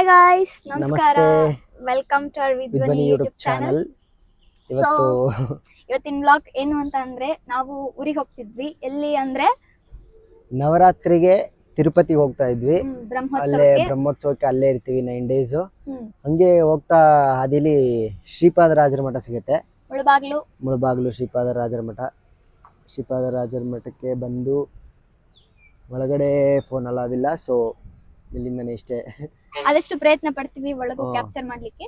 Hi guys ನಮಸ್ಕಾರ. Welcome to our Vidhvani YouTube channel ಇವತ್ತು ಇವತ್ತಿನ ಬ್ಲಾಗ್ ಏನು ಅಂತ ಅಂದ್ರೆ ನಾವು ಊರಿಗೆ ಹೋಗ್ತಿದ್ವಿ. ಎಲ್ಲಿ ಅಂದ್ರೆ? ನವರಾತ್ರಿಗೆ ತಿರುಪತಿ ಹೋಗ್ತಾ ಇದ್ವಿ. ಅಲ್ಲೇ ಬ್ರಹ್ಮೋತ್ಸವಕ್ಕೆ ಅಲ್ಲೇ ಇರ್ತೀವಿ ನೈನ್ ಡೇಸ್ ಹಂಗೆ ಹೋಗ್ತಾ ಹಾದಿಲಿ ಶ್ರೀಪಾದರಾಜರ ಮಠ ಸಿಗುತ್ತೆ. ಮುಳಬಾಗ್ಲು. ಶ್ರೀಪಾದ ಶ್ರೀಪಾದರಾಜರ ಮಠ. ಶ್ರೀಪಾದರಾಜರ ಮಠಕ್ಕೆ ಬಂದು ಒಳಗಡೆ ಫೋನ್ ಅಲಾವಿಲ್ಲ ಸೊ ಇಲ್ಲಿಂದನೇ ಇಷ್ಟೇ. ಆದಷ್ಟು ಪ್ರಯತ್ನ ಪಡ್ತೀವಿ ಒಳಗೂ ಹಾ. ಕ್ಯಾಪ್ಚರ್ ಮಾಡ್ಲಿಕ್ಕೆ.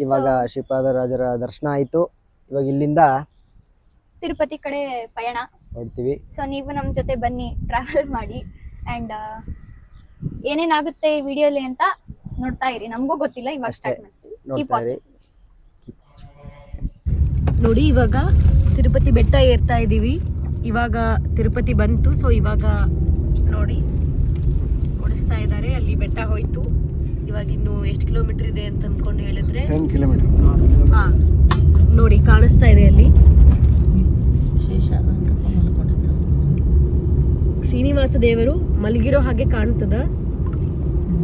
ಇವಾಗ ಶ್ರೀಪಾದರಾಜರ ದರ್ಶನ ಆಯಿತು. ಇವಾಗ ಇಲ್ಲಿಂದ ತಿರುಪತಿ ಕಡೆ ಪಯಣ. ಹೊರಡ್ತೀವಿ. ಸೊ ನೀವು ನಮ್ಮ ಜೊತೆ ಬನ್ನಿ ಟ್ರಾವೆಲ್ ಮಾಡಿ. ಅಂಡ್ ಏನೇನಾಗುತ್ತೆ ಈ ವಿಡಿಯೋಲಿ ಅಂತ ನೋಡ್ತಾ ಇರಿ. ನಮಗೂ ಗೊತ್ತಿಲ್ಲ ಇವಾಗ ಅಷ್ಟೇ. ಸ್ಟಾರ್ಟ್ ಮಾಡ್ತೀವಿ. Keep ನೋಡ್ತಾ ಇರಿ. ನೋಡಿ ಇವಾಗ ತಿರುಪತಿ ಬೆಟ್ಟ ಏರ್ತಾ ಇದೀವಿ. ಇವಾಗ ತಿರುಪತಿ ಬಂತು. ಸೊ ಇವಾಗ ನೋಡಿ. ಓಡಿಸ್ತಾ ಇದ್ದಾರೆ. ಅಲ್ಲಿ ಬೆಟ್ಟ ಹೋಯ್ತು. ಇವಾಗ ಇನ್ನು ಎಷ್ಟು ಕಿಲೋಮೀಟರ್ ಇದೆ ಅಂತ ಅಂದ್ಕೊಂಡು ಹೇಳಿದ್ರೆ ಟೆನ್ ಕಿಲೋಮೀಟರ್. ಹಾ ನೋಡಿ ಕಾಣಿಸ್ತಾ ಇದೆ ಅಲ್ಲಿ. ಶ್ರೀನಿವಾಸ ದೇವರು ಮಲಗಿರೋ ಹಾಗೆ ಕಾಣ್ತದ.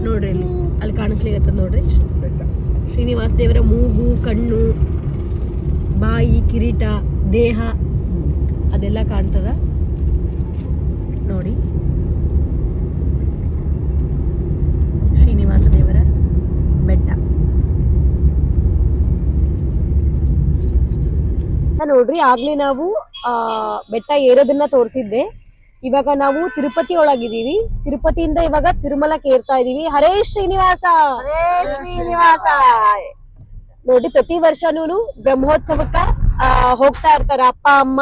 ನೋಡ್ರಿ ಅಲ್ಲಿ. ಅಲ್ಲಿ ಕಾಣಿಸ್ಲಿಕ್ಕತ್ತದ ನೋಡ್ರಿ. ಬೆಟ್ಟ. ಶ್ರೀನಿವಾಸ ದೇವರ ಮೂಗು ಕಣ್ಣು ಬಾಯಿ ಕಿರೀಟ ದೇಹ ಅದೆಲ್ಲ ಕಾಣ್ತದ. ನೋಡಿ ಶ್ರೀನಿವಾಸ ದೇವರ ಬೆಟ್ಟ ನೋಡ್ರಿ ಆಗ್ಲೇ ನಾವು ಆ ಬೆಟ್ಟ ಏರೋದನ್ನ ತೋರಿಸಿದ್ದೆ. ಇವಾಗ ನಾವು ತಿರುಪತಿ ಒಳಗಿದೀವಿ ತಿರುಪತಿಯಿಂದ ಇವಾಗ ತಿರುಮಲಕ್ಕೆ ಏರ್ತಾ ಇದೀವಿ ಹರೇ ಶ್ರೀನಿವಾಸ! ಹರೇ ಶ್ರೀನಿವಾಸ! ನೋಡಿ ಪ್ರತಿ ವರ್ಷನೂ ಬ್ರಹ್ಮೋತ್ಸವಕ್ಕ ಹೋಗ್ತಾ ಇರ್ತಾರ ಅಪ್ಪ ಅಮ್ಮ.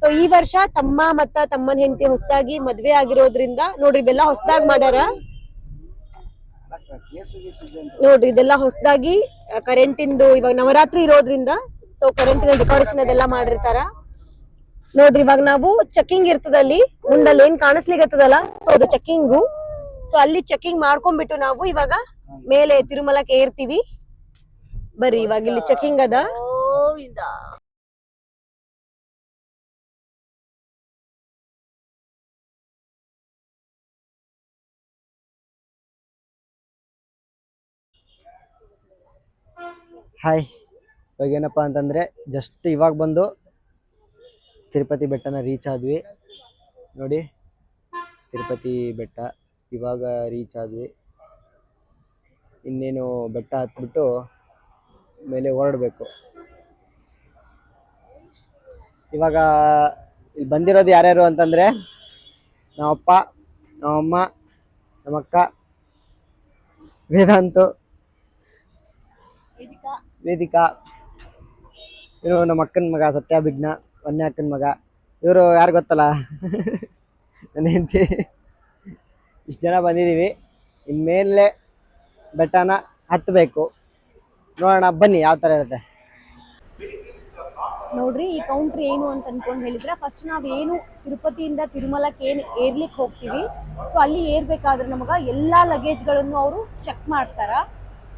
ಸೊ ಈ ವರ್ಷ ತಮ್ಮ ಮತ್ತ ತಮ್ಮನ ಹೆಂಡತಿ ಹೊಸದಾಗಿ ಮದ್ವೆ ಆಗಿರೋದ್ರಿಂದ ನೋಡ್ರಿ ಇದೆಲ್ಲ ಹೊಸದಾಗಿ ಮಾಡ್ಯಾರ. ನೋಡ್ರಿ ಇದೆಲ್ಲ ಹೊಸದಾಗಿ ಕರೆಂಟಿಂದು ಇವಾಗ ನವರಾತ್ರಿ ಇರೋದ್ರಿಂದ ಸೊ ಕರೆಂಟಿನ ಡೆಕೋರೇಷನ್ ಅದೆಲ್ಲ ಮಾಡಿರ್ತಾರ? ನೋಡ್ರಿ ಇವಾಗ ನಾವು ಚೆಕಿಂಗ್ ಇರ್ತದ ಅಲ್ಲಿ. ಮುಂದಲ್ಲಿ ಏನ್ ಕಾಣಿಸ್ಲಿಕ್ಕತ್ತದಲ್ಲ ಸೊ ಅದು ಚೆಕಿಂಗು ಸೊ ಅಲ್ಲಿ ಚೆಕಿಂಗ್ ಮಾಡ್ಕೊಂಡ್ಬಿಟ್ಟು ನಾವು ಇವಾಗ ಮೇಲೆ ತಿರುಮಲಕ್ಕೆ ಏರ್ತೀವಿ. ಬರ್ರಿ ಇವಾಗ ಇಲ್ಲಿ ಚೆಕಿಂಗ್ ಅದ. ಹಾಯ್ ಇವಾಗ ಏನಪ್ಪ ಅಂತಂದರೆ ಜಸ್ಟ್ ಇವಾಗ ಬಂದು ತಿರುಪತಿ ಬೆಟ್ಟನ ರೀಚ್ ಆದ್ವಿ. ನೋಡಿ, ತಿರುಪತಿ ಬೆಟ್ಟ ಇವಾಗ ರೀಚ್ ಆದ್ವಿ. ಇನ್ನೇನು ಬೆಟ್ಟ ಹತ್ಬಿಟ್ಟು ಮೇಲೆ ಹೊರಡಬೇಕು. ಇವಾಗ ಇಲ್ಲಿ ಬಂದಿರೋದು ಯಾರ್ಯಾರು ಅಂತಂದರೆ ನಮ್ಮಪ್ಪ, ನಮ್ಮಮ್ಮ, ನಮ್ಮಕ್ಕ, ವೇದಾಂತು, ವೇದಿಕಾ. ಇವರು ನಮ್ಮ ಅಕ್ಕನ ಮಗ, ಸತ್ಯಾಭಿಜ್ಞ ಒನ್ನೆ ಅಕ್ಕನ ಮಗ. ಇವರು ಯಾರು ಗೊತ್ತಲ್ಲ? ನನ್ನ ಹೆಂಡತಿ. ಇಷ್ಟು ಜನ ಬಂದಿದ್ದೀವಿ ಇನ್ಮೇಲೆ ಬೆಟ್ಟನ ಹತ್ತಬೇಕು ನೋಡೋಣ, ಬನ್ನಿ ಯಾವ ಥರ ಇರುತ್ತೆ. ನೋಡ್ರಿ, ಈ ಕೌಂಟ್ರಿ ಏನು ಅಂತ ಅನ್ಕೊಂಡು ಹೇಳಿದ್ರೆ ಫಸ್ಟ್ ನಾವು ಏನು ತಿರುಪತಿಯಿಂದ ತಿರುಮಲಕ್ಕೆ ಏನು ಏರ್ಲಿಕ್ಕೆ ಹೋಗ್ತೀವಿ. ಸೊ ಅಲ್ಲಿ ಏರ್ಬೇಕಾದ್ರೆ ನಮಗ ಎಲ್ಲಾ ಲಗೇಜ್ಗಳನ್ನು ಅವರು ಚೆಕ್ ಮಾಡ್ತಾರ.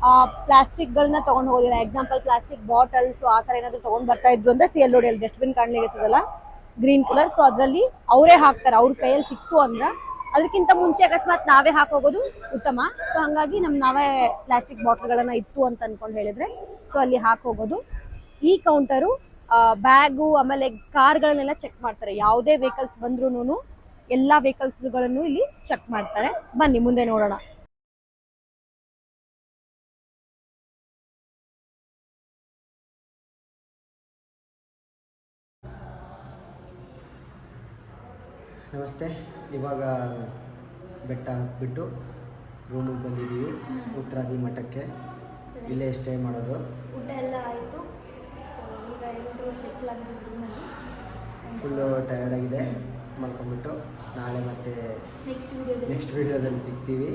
ಆ ಪ್ಲಾಸ್ಟಿಕ್ ಗಳನ್ನ ತಗೊಂಡ್ ಹೋಗಿಲ್ಲ. ಎಕ್ಸಾಂಪಲ್ ಪ್ಲಾಸ್ಟಿಕ್ ಬಾಟಲ್ಸ್ ಆ ತರ ಏನಾದ್ರು ತಗೊಂಡ್ ಬರ್ತಾ ಇದ್ರು ಅಂದ್ರೆ ಸಿ ಎಲ್ ನೋಡಿ ಅಲ್ಲಿ ಡಸ್ಟ್ಬಿನ್ ಕಾಣಲಿಕ್ಕೆ ಗ್ರೀನ್ ಕಲರ್ ಸೊ ಅದ್ರಲ್ಲಿ ಅವರೇ ಹಾಕ್ತಾರೆ. ಅವ್ರ ಕೈಯಲ್ಲಿ ಸಿಕ್ತು ಅಂದ್ರ ಅದಕ್ಕಿಂತ ಮುಂಚೆ ಅಕಸ್ಮಾತ್ ನಾವೇ ಹಾಕೋಗೋದು ಉತ್ತಮ. ಸೊ ಹಂಗಾಗಿ ನಮ್ ನಾವೇ ಪ್ಲಾಸ್ಟಿಕ್ ಬಾಟಲ್ಗಳನ್ನ ಇತ್ತು ಅಂತ ಅನ್ಕೊಂಡ್ ಹೇಳಿದ್ರೆ ಸೊ ಅಲ್ಲಿ ಹಾಕೋಗೋದು ಈ ಕೌಂಟರು ಬ್ಯಾಗು ಆಮೇಲೆ ಕಾರ್ಗಳನ್ನೆಲ್ಲ ಚೆಕ್ ಮಾಡ್ತಾರೆ. ಯಾವುದೇ ವೆಹಿಕಲ್ಸ್ ಬಂದ್ರೂ ಎಲ್ಲಾ ವೆಹಿಕಲ್ಸ್ಗಳನ್ನು ಇಲ್ಲಿ ಚೆಕ್ ಮಾಡ್ತಾರೆ. ಬನ್ನಿ, ಮುಂದೆ ನೋಡೋಣ. ನಮಸ್ತೆ. ಇವಾಗ ಬೆಟ್ಟ ಹತ್ಬಿಟ್ಟು ರೂಮಿಗೆ ಬಂದಿದ್ದೀವಿ. ಉತ್ತರಾದಿ ಮಠಕ್ಕೆ. ಇಲ್ಲೇ ಸ್ಟೇ ಮಾಡೋದು. ಊಟ ಎಲ್ಲ ಆಯಿತು. ಸೊ ಈಗ ಎಲ್ಲರೂ ಸೆಟ್ಲ್ ಆಗಿದ್ದು ರೂಮಲ್ಲಿ ಫುಲ್ಲು ಟಯರ್ಡ್ ಆಗಿದೆ. ಮಲ್ಕೊಂಡ್ಬಿಟ್ಟು ನಾಳೆ ಮತ್ತೆ ನೆಕ್ಸ್ಟ್ ವಿಡಿಯೋದಲ್ಲಿ ನೆಕ್ಸ್ಟ್ ವಿಡಿಯೋದಲ್ಲಿ ಸಿಗ್ತೀವಿ.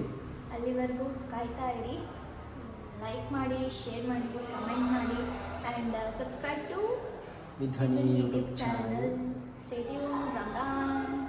ಅಲ್ಲಿವರೆಗೂ ಕಾಯ್ತಾ ಇರಿ. ಲೈಕ್ ಮಾಡಿ ಶೇರ್ ಮಾಡಿ ಕಮೆಂಟ್ ಮಾಡಿ and subscribe to Vidhvani YouTube channel studio Ram Ram